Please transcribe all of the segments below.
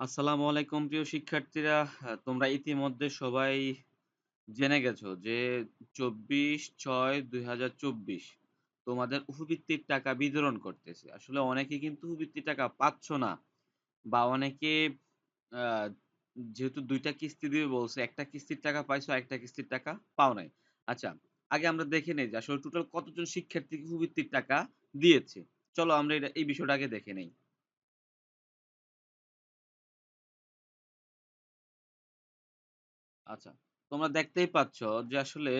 আসসালামু আলাইকুম প্রিয় শিক্ষার্থীরা। তোমরা ইতিমধ্যে সবাই জেনে গেছো যে ২৪/৬/২০২৪ তোমাদের উপবৃত্তির টাকা বিতরণ করতেছে। আসলে অনেকে কিন্তু উপবৃত্তির টাকা পাচ্ছ না বা অনেকে যেহেতু দুইটা কিস্তি দিবে বলছে, একটা কিস্তির টাকা পাইছো, একটা কিস্তির টাকা পাও নাই। আচ্ছা, আগে আমরা দেখে নেই যে আসলে টোটাল কতজন শিক্ষার্থীকে উপবৃত্তির টাকা দিয়েছে। চলো আমরা এই বিষয়টা আগে দেখে নেই। আচ্ছা, তোমরা দেখতেই পাচ্ছ যে আসলে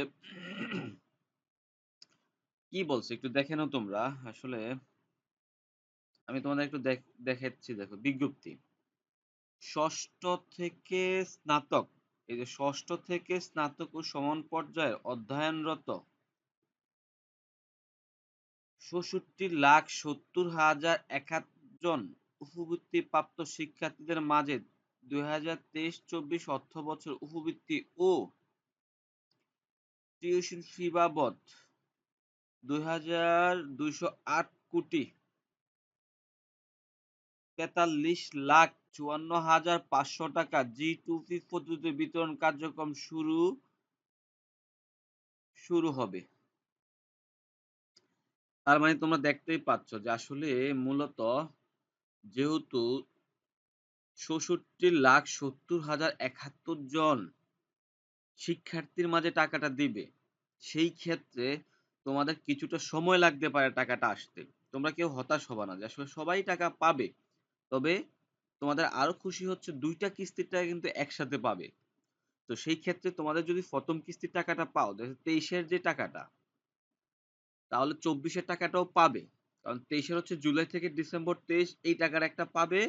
কি বলছে একটু দেখে নাও তোমরা। আসলে আমি তোমাদের একটু দেখাচ্ছি দেখো বিজ্ঞপ্তি। ষষ্ঠ থেকে স্নাতক, এই যে ষষ্ঠ থেকে স্নাতক ও সমান পর্যায়ের অধ্যয়নরত ৬৭,৭০,০৭১ জন উপবৃত্তি প্রাপ্ত শিক্ষার্থীদের মাঝে ২০২৩-২৪ অর্থবছর উপবৃত্তি ও টিউশন ফি বাবদ ২,২০৮ কোটি ৪৩ লাখ ৫৪ হাজার ৫০০ টাকা জি-টু-পি পদ্ধতিতে বিতরণ কার্যক্রম শুরু শুরু হবে। তার মানে তোমরা দেখতেই পাচ্ছ যে আসলে মূলত যেহেতু ৬৭,৭০,০৭১ জন শিক্ষার্থীর মাঝে টাকাটা দিবে, সেই ক্ষেত্রে তোমাদের কিছুটা সময় লাগতে পারে টাকাটা আসতে। তোমরা কেউ হতাশ হবা না আসলে সবাই টাকা পাবে। তবে তোমাদের আরও খুশি হচ্ছে দুইটা কিস্তির টাকা কিন্তু একসাথে পাবে। তো সেই ক্ষেত্রে তোমাদের যদি প্রথম কিস্তির টাকাটা পাও, ২৩ এর যে টাকাটা, তাহলে ২৪ এর টাকাটাও পাবে। কারণ ২৩ এর হচ্ছে জুলাই থেকে ডিসেম্বর ২৩ এই টাকার একটা পাবে।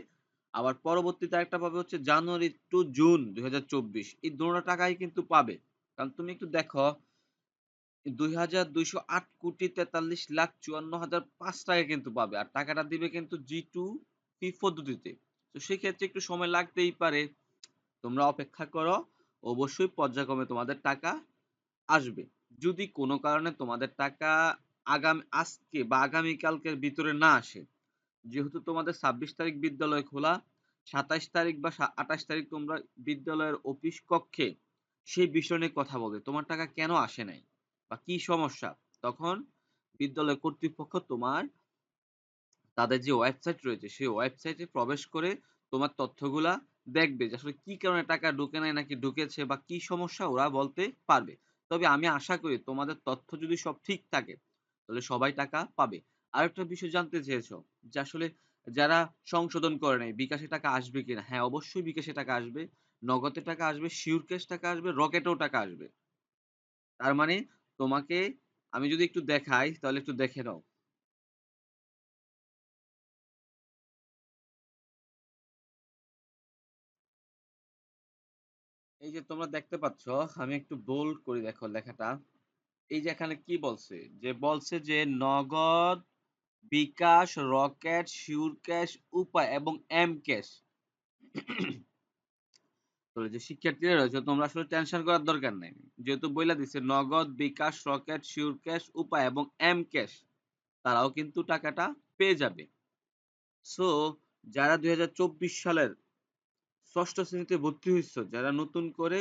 আবার পরবর্তীতে আরেকটা পাবে হচ্ছে জানুয়ারি টু জুন ২০২৪ এই দোনোটা টাকাই কিন্তু পাবে। কারণ তুমি একটু দেখো ২,২০৮ কোটি ৪৩ লাখ ৫৪ হাজার ৫ টাকা কিন্তু পাবে। আর টাকাটা দিবে কিন্তু জি-টু-পি পদ্ধতিতে। তো সেক্ষেত্রে একটু সময় লাগতেই পারে। তোমরা অপেক্ষা করো। অবশ্যই পর্যায়ক্রমে তোমাদের টাকা আসবে। যদি কোনো কারণে তোমাদের টাকা আগামী আজকে বা আগামীকালকের ভিতরে না আসে, যেহেতু তোমাদের ২৬ তারিখ বিদ্যালয় খোলা, ২৭ তারিখ বা ২৮ তারিখ তোমরা বিদ্যালয়ের অফিস কক্ষে সেই বিষয় নিয়ে কথা বলবে। তোমার টাকা কেন আসে নাই? বা কি সমস্যা? তখন বিদ্যালয় কর্তৃপক্ষ তোমার তাদের যে ওয়েবসাইট রয়েছে, সেই ওয়েবসাইটে প্রবেশ করে তোমার তথ্যগুলা দেখবে যে আসলে কি কারণে টাকা ঢুকে নাই নাকি ঢুকেছে বা কি সমস্যা ওরা বলতে পারবে। তবে আমি আশা করি তোমাদের তথ্য যদি সব ঠিক থাকে, তাহলে সবাই টাকা পাবে। আরেকটা বিষয় জানতে চেয়েছো যে আসলে যারা সংশোধন করে নাই, বিকাশে টাকা আসবে কিনা? হ্যাঁ, অবশ্যই বিকাশে টাকা আসবে। নগদে টাকা আসবে, শিওর ক্যাশ টাকা আসবে, রকেটেও টাকা আসবে। তার মানে তোমাকে আমি যদি একটু দেখাই, তাহলে একটু দেখে নাও। এই যে তোমরা দেখতে পাচ্ছ, আমি একটু বোল্ড করি দেখো লেখাটা। এই যে এখানে কি বলছে? যে বলছে যে নগদ, বিকাশ, রকেট, শিওর ক্যাশ, উপায় এবং এম ক্যাশ। যে শিক্ষার্থীরা রয়েছে তোমরা আসলে টেনশন করার দরকার নাই। যেহেতু বইলা দিছে নগদ, বিকাশ, রকেট, শিওর ক্যাশ, উপায় এবং এম ক্যাশ তারাও কিন্তু টাকাটা পেয়ে যাবে। সো যারা ২০২৪ সালের ষষ্ঠ শ্রেণীতে ভর্তি হইছ, যারা নতুন করে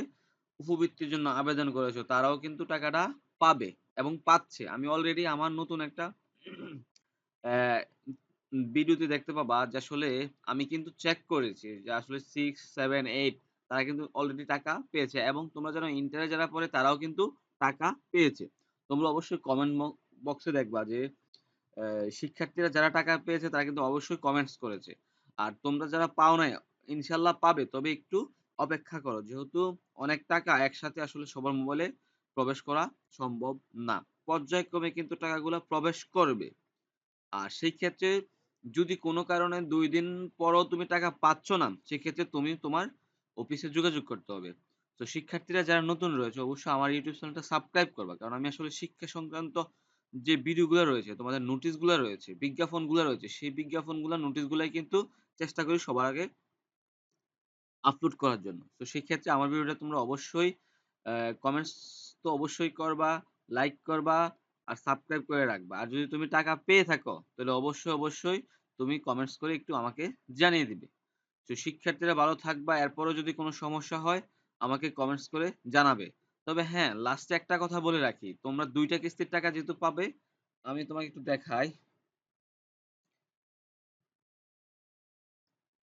উপবৃত্তির জন্য আবেদন করেছ তারাও কিন্তু টাকাটা পাবে এবং পাচ্ছে। আমি অলরেডি আমার নতুন একটা ভিডিওতে দেখতে পাবা যে আসলে আমি কিন্তু চেক করেছি যে আসলে 6, 7, 8 তারা কিন্তু অলরেডি টাকা পেয়েছে এবং তোমরা যারা ইন্টারে যারা পড়ে তারাও কিন্তু টাকা পেয়েছে। তোমরা অবশ্যই কমেন্ট বক্সে দেখবা যে শিক্ষার্থীরা যারা টাকা পেয়েছে তারা কিন্তু অবশ্যই কমেন্টস করেছে। আর তোমরা যারা পাও নাই ইনশাআল্লাহ পাবে। তবে একটু অপেক্ষা করো। যেহেতু অনেক টাকা একসাথে আসলে সবার মোবাইলে প্রবেশ করা সম্ভব না। পর্যায়ক্রমে কিন্তু টাকাগুলো প্রবেশ করবে। আর সেই ক্ষেত্রে যদি কোনো কারণে দুই দিন পরও তুমি টাকা পাচ্ছ না, সেক্ষেত্রে তুমি তোমার অফিসে যোগাযোগ করতে হবে। তো শিক্ষার্থীরা যারা নতুন রয়েছে অবশ্যই আমার ইউটিউব চ্যানেলটা সাবস্ক্রাইব করবা। কারণ আমি আসলে শিক্ষা সংক্রান্ত যে ভিডিওগুলা রয়েছে, তোমাদের নোটিশগুলা রয়েছে, বিজ্ঞাপনগুলা রয়েছে, সেই বিজ্ঞাপনগুলা নোটিশগুলাই কিন্তু চেষ্টা করি সবার আগে আপলোড করার জন্য। তো সেই ক্ষেত্রে আমার ভিডিওটা তোমরা অবশ্যই কমেন্টস তো অবশ্যই করবা, লাইক করবা আর সাবস্ক্রাইব করে রাখবা। আর যদি তুমি টাকা পেয়ে থাকো তাহলে অবশ্যই, অবশ্যই তুমি কমেন্টস করে একটু আমাকে জানিয়ে দিবে। তো শিক্ষার্থীরা ভালো থাকবা। এরপরেও যদি কোনো সমস্যা হয় আমাকে কমেন্টস করে জানাবে। তবে হ্যাঁ, লাস্টে একটা কথা বলে রাখি। তোমরা দুইটা কিস্তির টাকা যেহেতু পাবে, আমি তোমাকে একটু দেখাই।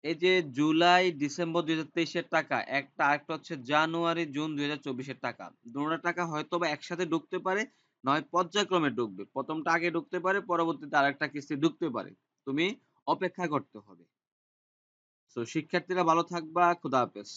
এই যে জুলাই, ডিসেম্বর ২০২৩ এর টাকা একটা, আরেকটা হচ্ছে জানুয়ারি, জুন ২০২৪ এর টাকা। দোনোটা টাকা হয়তোবা একসাথে ঢুকতে পারে, নয় পর্যায়ক্রমে ঢুকবে। প্রথমটা আগে ঢুকতে পারে, পরবর্তীতে আর একটা কিস্তি ঢুকতে পারে। তুমি অপেক্ষা করতে হবে। তো শিক্ষার্থীরা ভালো থাকবা। খুদা হাফেজ।